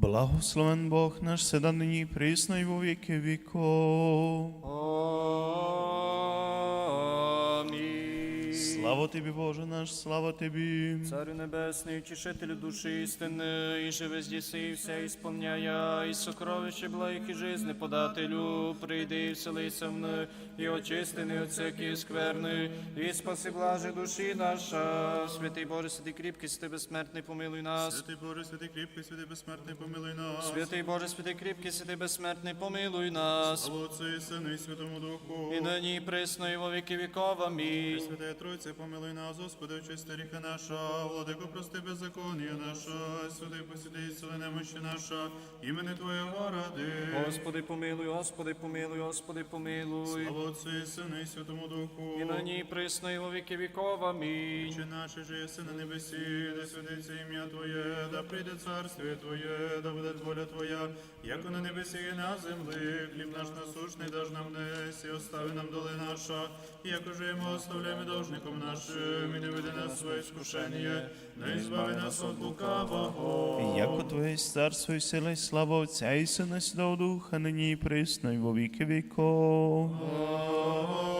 Благословен Бог наш седа нині присно і во віки. Амінь. Слава тобі, Боже наш, слава тобі. Царю небесний, утішителю душі істини, і живе здіси, і все ісполняя, і сокровище благих і жизни подателю, прийди і вселися в них, і очисти не от всякої скверни, і спаси блаже душі наша. Святий Боже, святий кріпкий, святий безсмертний, помилуй нас. Святий Боже, святий кріпкий, святий безсмертний, помилуй нас. Святий Боже, святий кріпкий, святий безсмертний, помилуй нас. Слава Отцю і Сину і Святому Духу. І нині і присно, і во віки віков. Амінь. Святая Тройця, помилуй нас, Господи, очисти ріха наша, владико, прости беззаконня наша, святий посіди, сили немощі наша, імени Твоєго ради. Господи, помилуй, Господи, помилуй, Господи, помилуй. Слава Отцю і Сину і Святому Духу. І нині і присно, і во віки віков. Амінь. Отче наше же єси на небесі, да святиться ім'я Твоє, да прийде царствіє Твоє, да буде воля Твоя, як на небесі і на землі. Хліб наш насушний даж нам днес, і остави нам доли наша, як уже ми оставляємо должником нашим, і не веди нас в своє скушення, не збави нас от лукавого. Яко Твоє царство і сила і слава Отця і Сина і Святого Духа, нині і присно, і во віки віков. Амінь.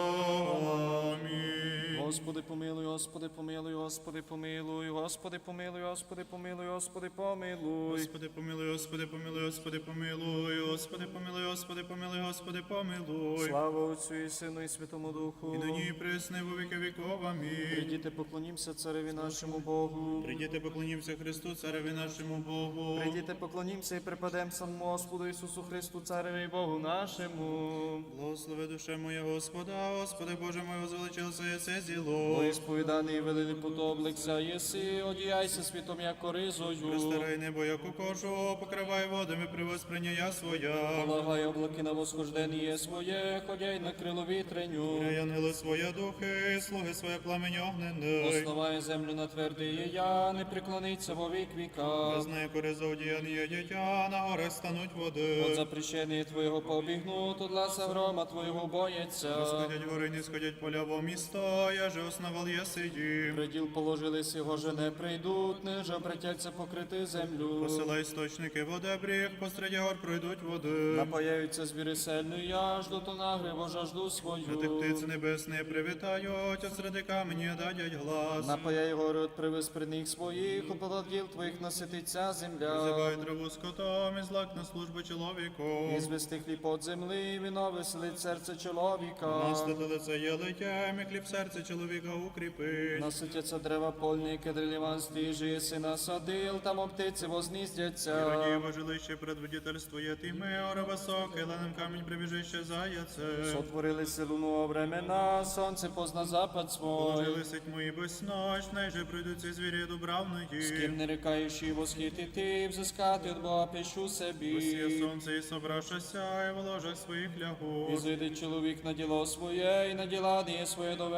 Господи, помилуй, Господи, помилуй, Господи, помилуй, Господи, помилуй, Господи, помилуй, Господи, помилуй. Господи, помилуй, Господи, помилуй, Господи, помилуй, Господи, помилуй, Господи, помилуй, Господи, помилуй. Слава Отцю і Сину і Святому Духу. І нині і пресне во віки віков, амінь. Прийдіте, поклонімося цареві нашому Богу. Прийдіте, поклонімося Христу, цареві нашому Богу. Прийдіте, поклонімося і припадем самому Господу Ісусу Христу, цареві Богу нашому. Благослови душе моя Господа, Господи Боже мой, возвеличилося єсе зіло. Бо ісповіданий і великий подоблекся єси, одіяйся світом, як коризою. Старай небо, яку кожу, покривай водами привосприйняття своя. Полагай облаки на восхождення своє, ходяй на крило вітреню. Ей, своє духи, слуги своє пламень огненний. Основає землю на твердий я, не преклониться во вік віка. Без неї кориза одіяння дитя, на горах стануть води. От запрещення Твоєго побігнут, от ласа грома Твоєго бояться. Сходять гори, не сходять поля во місто, я же основал я сидім. Приділ положились його же не прийдуть, ниже обратяться покрити землю. Посилай істочники води бріг, посеред гор пройдуть води. Напаяються звіри сельної яжду, то нагриво жажду свою. птиці небесні привітають, от серед камені дадять глас. Напаяй гори от привис при них своїх, у плододіл Твоїх насититься земля. Зивай траву скотом і злак на службу чоловіку. І звести хліб от земли, віно веселить серце чоловіка. Масло лице є летям, і хліб серце чоловіка укріпить. Наситяться дерева польні, кедри ліван стіжі, си насадил, там оптиці возніздяться. Іроніво жилище предводительство є тими, ора високе, ленем камінь прибіжище заяце. Сотворилися луну времена, сонце позна запад свой. Положилися тьму безноч, найже прийдуться звірі дубравної. З ким не рекаючи восхитити, взискати від Бога пишу собі. Посіє сонце і собравшися, і в ложах своїх І лягу. зайде чоловік на діло своє, і на діла діє своє до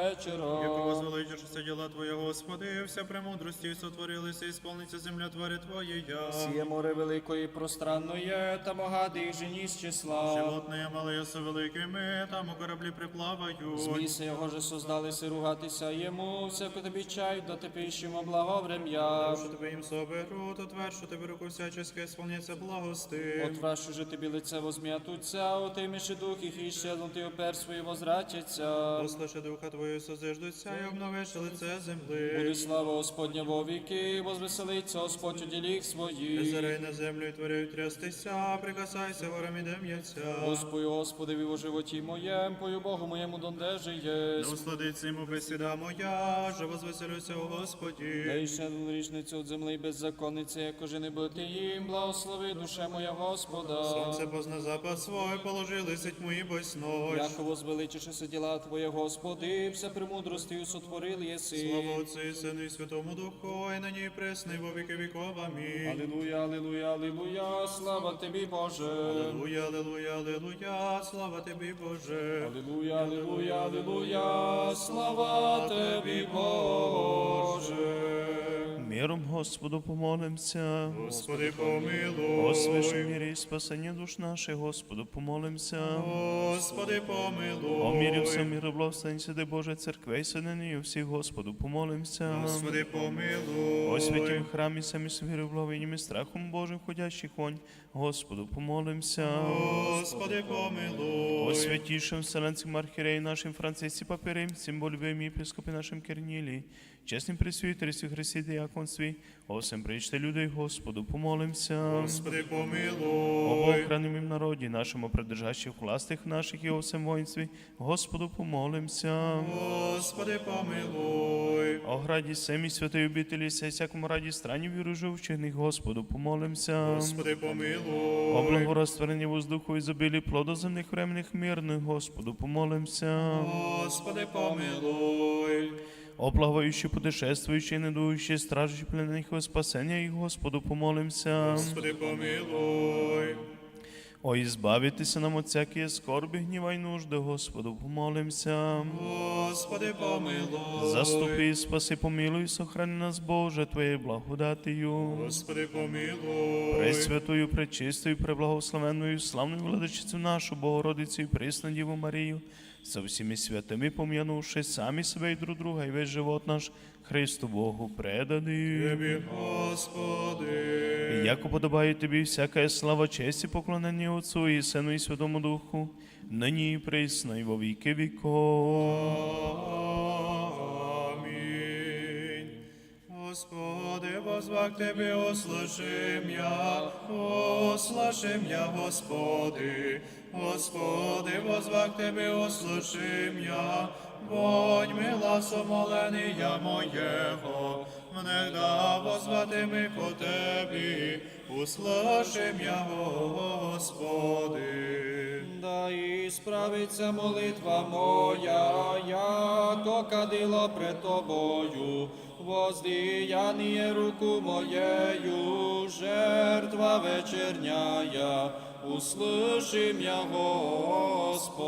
Яко вечора. возвеличишся діла Твоє, Господи, вся премудрості сотворилися, і сповниться земля твари Твоєя. Сіє море великої пространної, там огади жені з числа. Животне мале со великими, там у кораблі приплавають. Зміси його же создалися ругатися йому, всяко тобі чай, до тепіщимо благоврем'я. Що тебе їм соберу, то твер, що тебе руку всячеske, сповняться благости. От вашу же тобі лице возм'ятуться, отиміши дух їх і щезнути опер свої возвратяться. Послаше духа Твою созиждуться, і обновиш лице земли. Буде слава Господня во віки, возвеселиться Господь у діліх своїх. Зарей на землю і творяй трястися, прикасайся, горам і дем'яться. Господи, Господи, в животі моєм, пою Богу моєму дондеже є. Усладиться йому бесіда моя, що возвеселюся у Господі. Дай ще річницю від земли беззаконниці, як уже не бути їм, благослови душе моя Господа. Сонце позна запад свой, положилися тьму і ночь. Яко возвеличишися діла Твоє, Господи, все премудростю сотворил єси. Слава Отцю і Сину і Святому Духу, і нині пресний во віки віков. Амінь. Алілуя, алілуя, алілуя, слава Тобі, Боже. Алілуя, алілуя, алілуя, слава тобі, Боже. Алілуя, алілуя, алілуя, слава Тобі, Боже. Миром Господу помолимся. Господи, помилуй. О святій мірі і спасення душ наших, Господу помолимся. Господи, помилуй. О мірі всем міру благословень, святи Боже, церкви і синини всіх, Господу помолимся. Господи, помилуй. О святім храмі, самі свіру, благовінням і страхом Божим, ходящих вонь, Господу помолимся. Господи, помилуй. О святішим вселенцем архіреї нашим Францисі Папиримцям, бо любим єпископі нашим Кернілі, чесним присвітерстві Христі Діаконстві, о всем причте людей, Господу помолимся. Господи, помилуй. охранимім народі нашому, придержащих властих наших і о всем воїнстві, Господу помолимся. Господи, помилуй. О граді семі святої обителі, сей всякому раді страні віру живчих, Господу помолимся. Господи, помилуй. О благорозтворенні воздуху і забілі плодоземних временних мирних, Господу помолимся. Господи, помилуй. О благоваючи путешествуючи, недуючи, стражучи пленних во спасення і Господу помолимся. Господи, помилуй. О, ізбавитися нам от всякої скорби, гніва й нужди, Господу помолимся. Господи, помилуй. Заступи, спаси, помилуй, сохрани нас, Боже, Твоєю благодатію. Господи, помилуй. Пресвятою, пречистою, преблагословенною, славною владичицю нашу, Богородицю і присну Діву Марію, со всіми святими пом'янувши самі себе і друг друга, і весь живот наш Христу Богу преданий. Тобі, Господи. Яко подобає тобі всяка слава, честь і поклонення Отцу і Сину і Святому Духу, нині і присно, і во віки віков. Амінь. Господи, возвах Тебе, услышим я, услышим я, Господи. Господи, возвах Тебе, услышим я, Будь милосо моления моєго, Мнегда возвати ми ко Тебі, услышим я, Господи. Да і справиться молитва моя, яко кадило пред тобою, воздіяние руку моєю, жертва вечерняя, услышим я, Господи.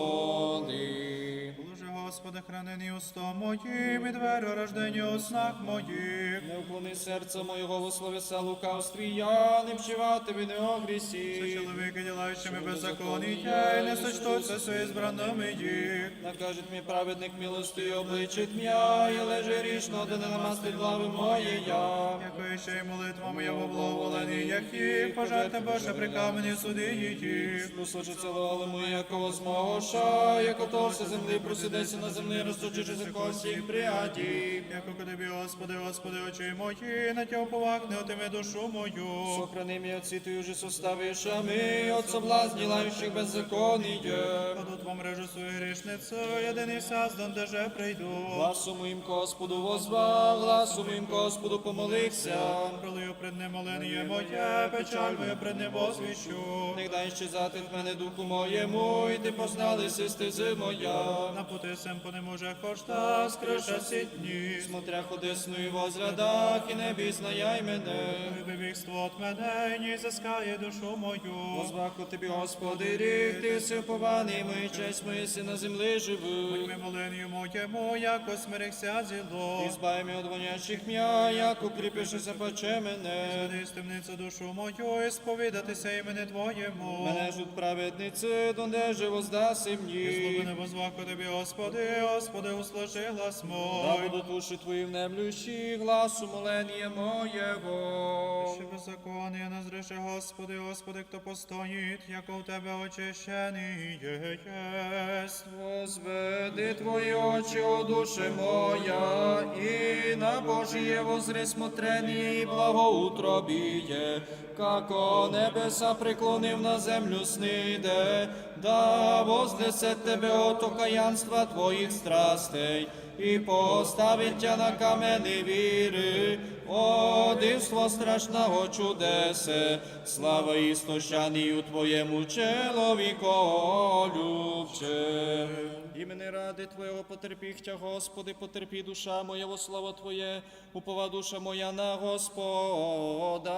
Господи, хранені уста мої, від двері рождення у снах моїх. Не уклони серце моєго во словеса лукавстві, я не вчиватиму не о Все чоловіки, ділаючими беззаконія, і не сочтуться свої збраними їх. Накажет мій праведник милости обличить м'я, і леже рішно, де не намастить глави моєї я. Якої ще й молитва моя в облаголені, які пожарте Боже при камені суди їх. Услышиться лали ми, якого змогоша, яко то все землі просидеться на землі, розточивши всіх приятів. Яко ко тобі, Господи, Господи, очі мої, на тя уповах не отиме душу мою. Сохрани мій от світою же составиш, а ми от соблазні лаючих беззаконія. Паду твом мрежу свою грішницю, єдиний саздан, де же прийду. Гласу моїм Господу возвав, гласу моїм Господу помолився. Пролию пред ним молення моє, печаль моя пред ним возвіщу. Не дай щезати в мене духу моєму, і ти позналися стези моя. На пути сем по нему же хошта, скриша сітні. Смотря ходесну і возглядах, і не бізнаяй мене. Вибігство от мене, ні заскає душу мою. Возваху тобі, Господи, рік, ти си пований, ми честь ми си на землі живи. Ми моленню моєму, яко смирихся зіло. І збай вонячих м'я, як укріпишися паче мене. Веди з душу мою, і сповідатися імені Твоєму. Мене жут праведниці, донде же воздаси мені. Злобини возваку тобі, Господи, Господи, услыши глас Да мой. будуть уші твої внемлющі, гласу молення моєго. Ще беззаконня назреше, Господи, Господи, хто постоїть, яко в Тебе очищений єсть. Возведи твої очі, о душе моя, і на Божіє возри смотрение і благоутробіє, како небеса преклонив на землю сниде, да вознесе тебе от окаянства твоїх страстей, і поставить тя на камени віри, о дивство страшного чудесе, слава істощанію твоєму чоловіковлюбче. Імени ради Твоєго потерпіхтя, Господи, потерпі душа моя во слово Твоє, упова душа моя на Господа.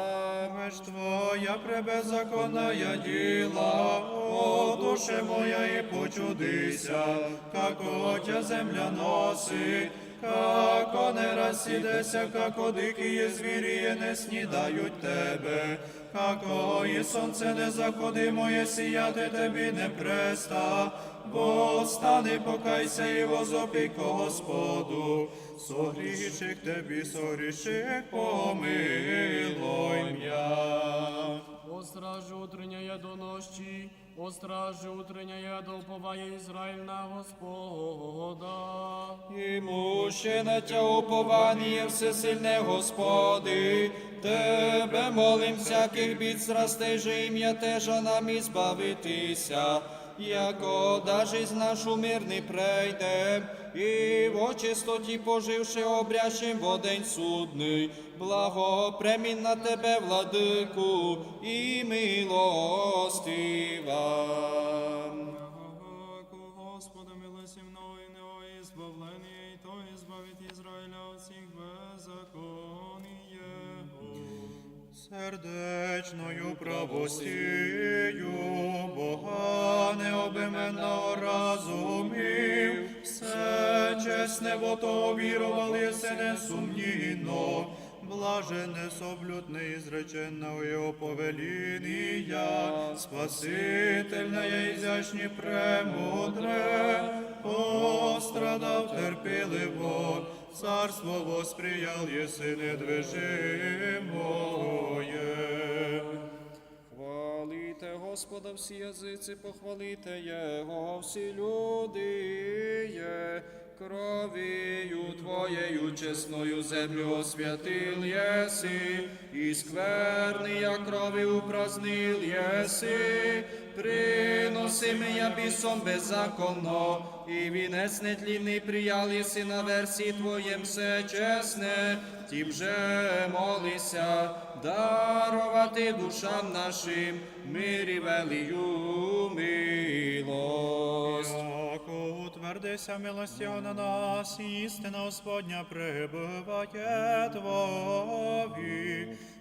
Меж Твоя пребеззаконная діла, о душе моя, і почудися, како тя земля носить, како не рассідеся, како дикие звірі не снідають тебе, како сонце не заходимо, сіяти тобі не преста, бо стани, покайся і возопій ко Господу, согріших тебе, согріших помилуй м'я. О стражі утрення до ночі, о стражі утрення до уповає Ізраїль на Господа. Імуще тя уповання всесильне Господи, Тебе молим всяких бід зрастей же ім'я тежа нам і збавитися, яко даже з нашу мир не прийде, і в чистоті поживши обрящим водень судний, благо премін на Тебе, владику, і милостива. Сердечною правостію Бога необименного разумів, все чесне в ото вірував, єси несумнівно, блажене соблюдне ізреченного його повеління, спасительне і изящні премудре, пострадав терпеливо, царство восприял, єси недвижимое. Господа всі язиці, похвалите Його всі люди, є. кров'ю Твоєю чесною землю освятил єси, і скверний я крові упразднил єси, приносим я бісом беззаконно, і вінець нетлінний приял єси на версі Твоєм все чесне, тім же молися, дарувати душам нашим мирі велію милость. Утвердися милостю на нас, істина Господня пребыває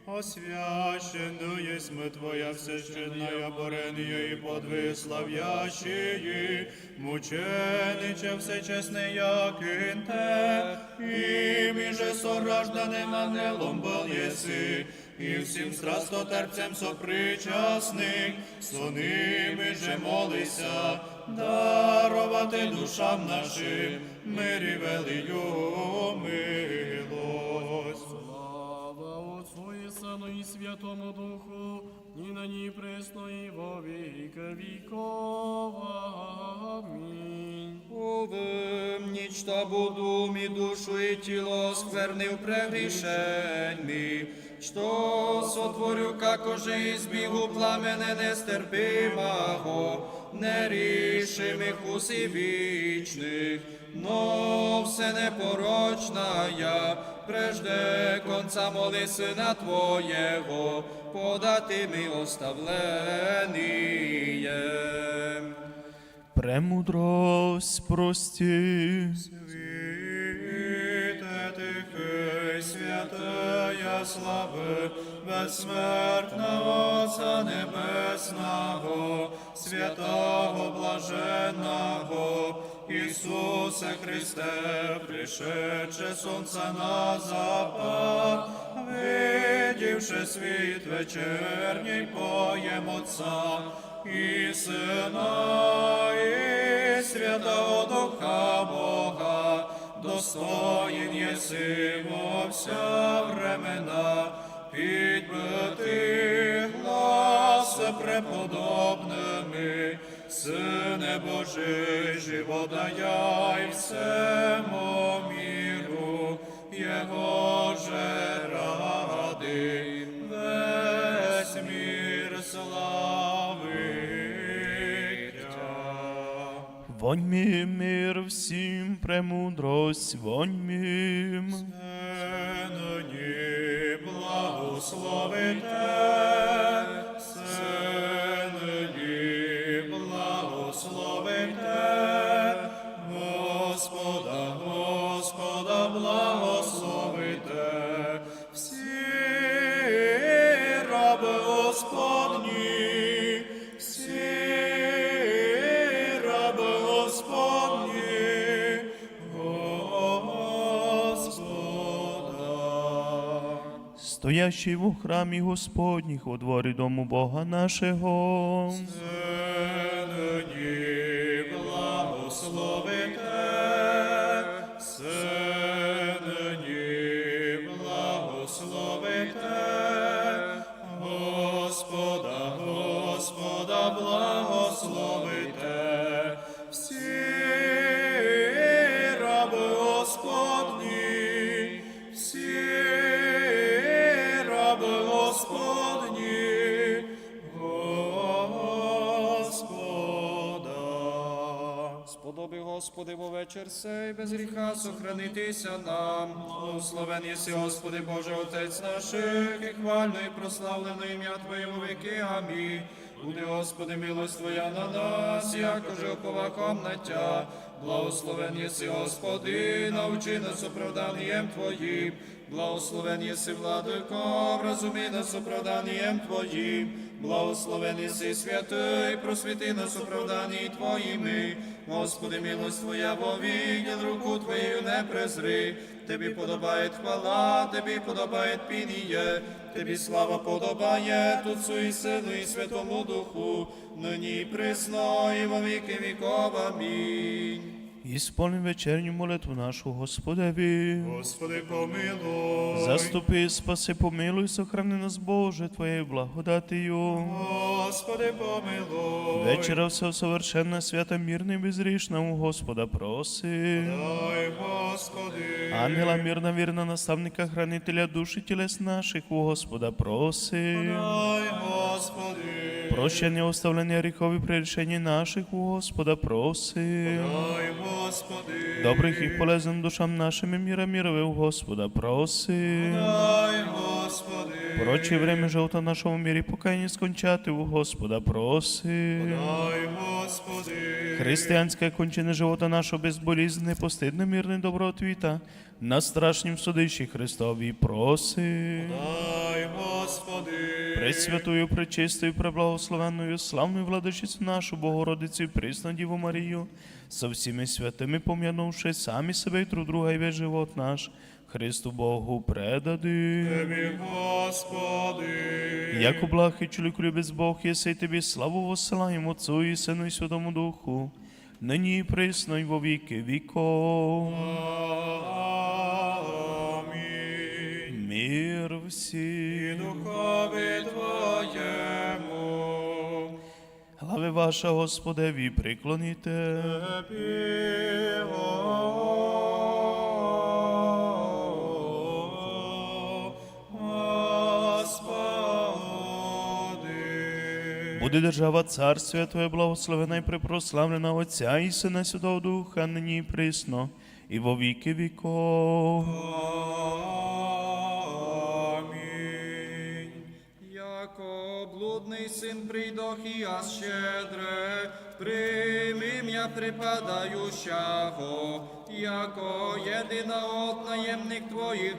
Твої. Освящену єсмь Твоя всещенная борення і подвиславящие, мучениче всечесне, як те, і міже сорожданим ангелом был єси, і всім страстотерпцям сопричасник, со ними же молися, дарувати душам нашим, мирі велию милость. Сину і Святому Духу, і на ній пресно, і во віки віков. Амінь. Увим нічта буду мі душу і тіло сквернив прегрішень мій, що сотворю, како же із пламене нестерпимого, нерішимих усі вічних, но все непорочна я, прежде конца моли сина Твоєго, подати ми оставлення. Премудрость прости. Світе тихий, святая слави, безсмертного Отця Небесного, святого блаженного, Ісусе Христе, пришедше сонце на запад, видівши світ вечерній поєм Отця, і Сина, і Святого Духа Бога, достоїн єси во вся времена, підбити глас преподобними, Сине Божий, живодаяй всему міру, Його же ради, весь мір славить. Вонь ми мир всім, премудрость, вонь мим. Нині благословите, стоящий в храмі Господніх у дворі дому Бога нашого. Сей, без гріха сохранитися нам. Благословен єси, Господи, Боже, Отець наших, і хвально і прославлено ім'я Твоє во віки. Амінь. Буде, Господи, милость Твоя на нас, якоже оповаком на Тя. Благословен єси, Господи, научи нас оправданням Твоїм. Благословен єси, владико, вразуми нас оправданням Твоїм. Благословен єси святий, просвіти нас оправданні Твоїми. Господи, милость Твоя вовік, руку Твоєю не презри. Тобі подобає хвала, Тобі подобає пініє, Тобі слава подобає Отцу і Сину і Святому Духу, нині присно, і во віки віков. Амінь. І сповним вечерню молитву нашу Господеві. Господи, помилуй. Заступи, спаси, помилуй, сохрани нас, Боже, Твоєю благодатію. Господи, помилуй. Вечера все совершенно, свята, мирна і безрішна у Господа проси. Дай, Господи. Ангела мирна, вірна, наставника, хранителя душі тілес наших у Господа проси. Дай, Господи. Прощення, оставлення гріхов і прирішення наших у Господа проси. Дай, Господи. Добрих і полезним душам нашим і міра мірове у Господа проси. Дай, Господи. Проче время живота нашого мірі покаяння скончати у Господа проси. Дай, Господи. Християнське кончини живота нашого безболізне, постидне, мирне добротвіта, на страшнім судищі Христові проси. Дай, Господи. Пресвятою, пречистою, преблагословенною, славною владичицю нашу Богородицю присну Діву Марію, со всіми святими пом'янувши самі себе і друг друга і весь живот наш, Христу Богу предади. Тобі, Господи. Як облахи чоловік любець Бог, єси тобі славу воссилаємо Отцу і Сину і Святому Духу, нині і присно і во віки віков. Мир всім. Духові Твоєму. Глави ваша, Господеві, приклоніте. Тобі, Буде держава царствія Твоє благословена і припрославлена Отця і Сина і Святого Духа, нині і присно, і во віки віков. Син прийдох і я щедре, прийми м'я припадаючого, яко єдина от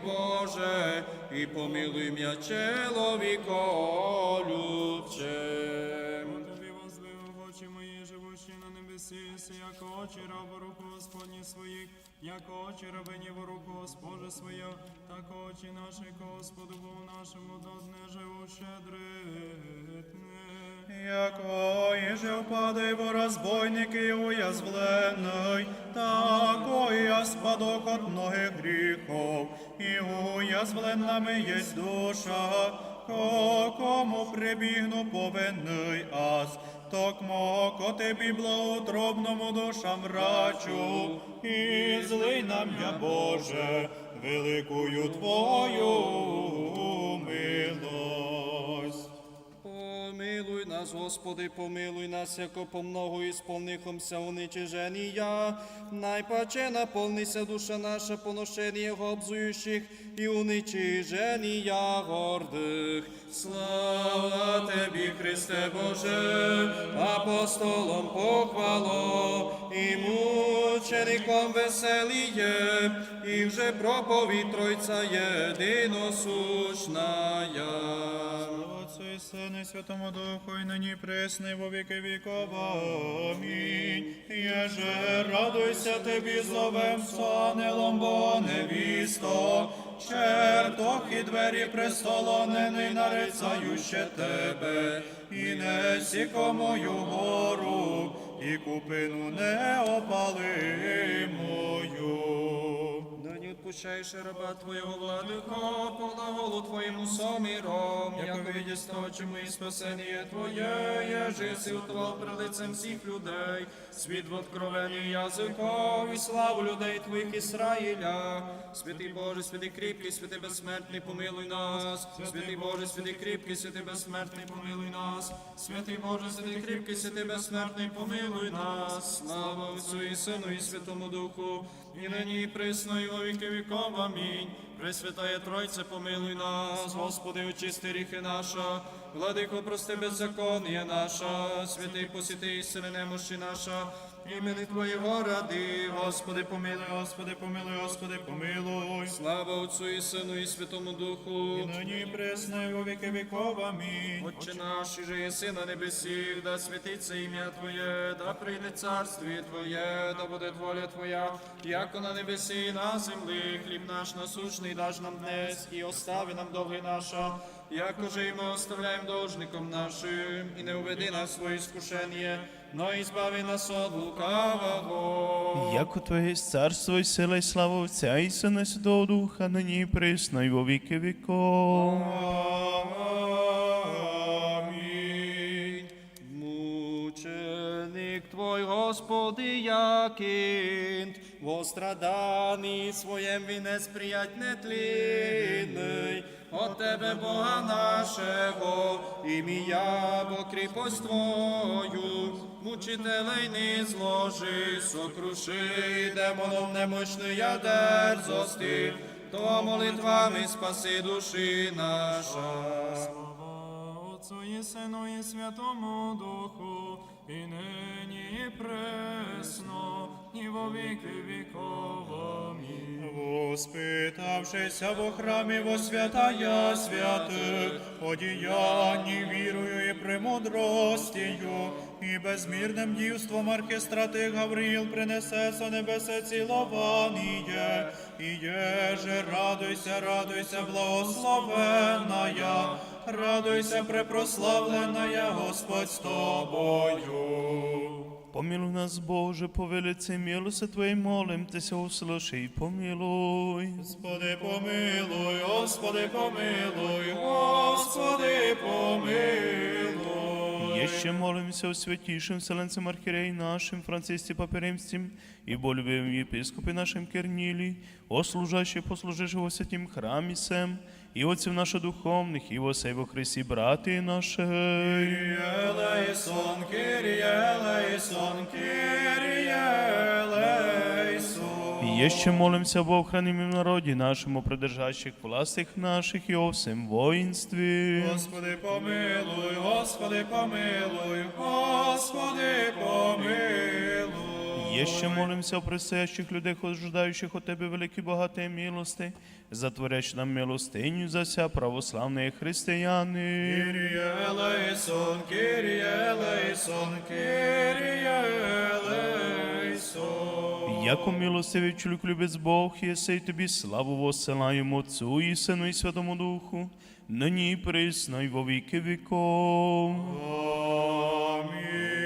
Боже, і помилуй м'я чоловіколюбче. Тобі живущі на як очі раба руку Господні своїх, як очі рабині в руку Госпоже своя, так очі наші Господу Богу нашому додне живу щедритне. Яко иже упадай во разбойники уязвленный, такой я спадок от многих грехов, и уязвленными есть душа, ко кому прибігну повинний аз, токмо ко тобі благоутробному душам рачу, і злий нам я Боже, великою Твою нас, Господи, помилуй нас, яко по много ісполнихомся уничиження. Найпаче наповнися душа наша поношення обзуючих і уничиження гордих. Слава Тебі, Христе Боже, апостолом похвало, і мучеником веселіє, і вже проповідь Тройця єдиносушная. Отцу і Сину і Святому Духу, і нині пресне, во віки віков. Амінь. Єже, радуйся тобі, зловем сонелом, бо невісто, чертох і двері престолонений нарицающе тебе, і не сікомою гору, і купину неопалимою. Не раба Твоєго владико, по глаголу Твоєму somіrom, яко видість очима і спасення Твоє, єжи си утвал при лицем всіх людей, світ в откровенні язиков і славу людей Твоїх Ісраїля. Святий Боже, святий кріпкий, святий безсмертний, помилуй нас. Святий Боже, святий кріпкий, святий безсмертний, помилуй нас. Святий Боже, святий кріпкий, святий безсмертний, помилуй нас. Слава Отцю і Сину і Святому Духу, і нині і присно, і во віки віков. Амінь. Пресвятає Тройце, помилуй нас, Господи, очисти ріхи наша, владико, прости беззаконня наша, святий посіти істини немощі наша, імени Твоєго ради, Господи, помилуй, Господи, помилуй, Господи, помилуй. Слава Отцю і Сину і Святому Духу. І нині і присно, і во віки віков. Амінь. Отче наш, і же єси на небесі, да святиться ім'я Твоє, да прийде царстві Твоє, да буде воля Твоя, яко на небесі і на землі, хліб наш насущний даж нам днес, і остави нам долги наша, яко же і ми оставляємо должником нашим, і не уведи нас в своє скушення, но і збави нас от лукавого. Яко Твоє є царство і сила і слава Отця і Сина і Святого Духа, нині і присно, і во віки. Амінь. Мученик Твой, Господи, якинт, во страданні своєм вінець приять нетлінний, от Тебе, Бога нашого, ім'я, бо кріпость Твою, мучителей не зложи, сокруши, демоном немощної дерзости, то молитвами спаси душі наша. Слава Отцу і Сину і Святому Духу, і нині і пресно, і во віки віков. Амінь. Воспитавшися во храмі во святая святих, одіянні вірою і премудростію, і безмірним дівством архистратих Гавриїл принесе со небесе цілованіє, і єже радуйся, радуйся, благословенная, радуйся, препрославленая, Господь з тобою. Помилуй нас, Боже, по велиці милости Твоей молим, Тися услыши і помилуй. Господи, помилуй, Господи, помилуй, Господи, помилуй. Еще молимся о святейшем Вселенцем Архиерее нашим, Франциске Папе Римским, и епископе нашим Кернили, о служащих, послуживших во святім храмі сем, и отцев наших духовных, и во сей во Христі братії наші. Eleison, Kyrie eleison. И еще молимся об охранимом народе нашему, придержащих властях наших и о всем воинстве. Господи, помилуй, Господи, помилуй, Господи, помилуй. Еще молимся о предстоящих людях, ожидающих от Тебе великі багаті милости, затворящ нам милостиню за вся православні християни. Kyrie eleison, Kyrie eleison, Kyrie eleison. Яко милостивий чоловік любець Бог, єси й тобі славу воссилаємо Отцу і Сину і Святому Духу, нині і присно, і во віки віков. Амінь.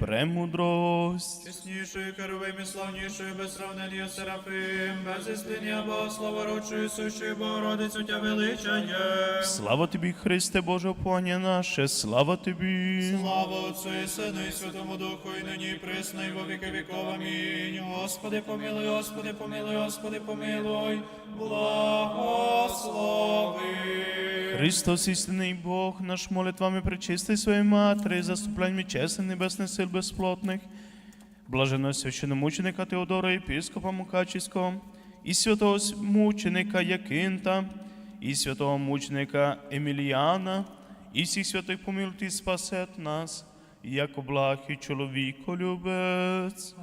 Премудрость. Чесніший, керовим і славніший, без сравнення Серафим, без істиння Бога, славородчої сущої Богородицю тя величає. Слава тобі, Христе Боже, оплання наше, слава тобі. Слава Отцу і Сину і Святому Духу, і нині і присно, і во віки віков. Амінь. Господи, помилуй, Господи, помилуй, Господи, помилуй, благослови. Христос, істинний Бог, наш молитвами причисти своєї матері, заступленнями чесних небесних сил безплотних, блаженного священомученика Теодора, єпископа Мукачівського, і святого мученика Якинта, і святого мученика Еміліана, і всіх святих помилуйте і спасет нас, як благ і чоловіко любець.